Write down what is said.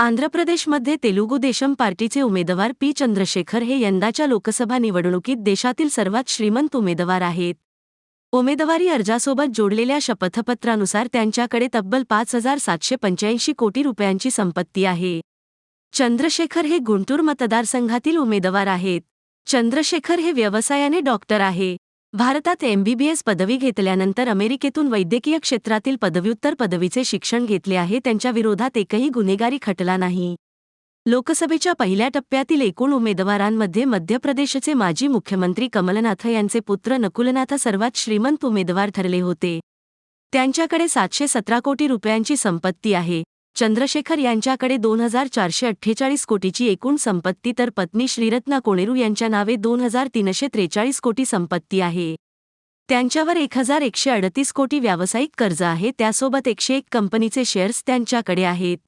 आंध्र प्रदेशमध्ये तेलुगू देशम पार्टीचे उमेदवार पी. चंद्रशेखर हे यंदाच्या लोकसभा निवडणुकीत देशातील सर्वात श्रीमंत उमेदवार आहेत. उमेदवारी अर्जासोबत जोडलेल्या शपथपत्रानुसार त्यांच्याकडे तब्बल पाच हजार सातशे पंच्याऐंशी कोटी रुपयांची संपत्ती आहे. चंद्रशेखर हे गुंटूर मतदारसंघातील उमेदवार आहेत. चंद्रशेखर हे व्यवसायाने डॉक्टर आहे. भारतात एमबीबीएस पदवी घेतल्यानंतर अमेरिकेतून वैद्यकीय क्षेत्रातील पदव्युत्तर पदवीचे शिक्षण घेतले आहे. त्यांच्या विरोधात एकही गुन्हेगारी खटला नाही. लोकसभेच्या पहिल्या टप्प्यातील एकूण उमेदवारांमध्ये मध्य प्रदेशचे माजी मुख्यमंत्री कमलनाथ यांचे पुत्र नकुलनाथ सर्वात श्रीमंत उमेदवार ठरले होते. त्यांच्याकडे सातशे सतरा कोटी रुपयांची संपत्ती आहे. चंद्रशेखर यांच्याकडे दोन हजार चारशे अठ्ठेचाळीस कोटीची एकूण संपत्ती तर पत्नी श्रीरत्ना कोणेरू यांच्या नावे दोन हजार तीनशे त्रेचाळीस कोटी संपत्ती आहे. त्यांच्यावर एक हजार एकशे अडतीस कोटी व्यावसायिक कर्ज आहे त्यासोबत एकशे एक कंपनीचे शेअर्स त्यांच्याकडे आहेत.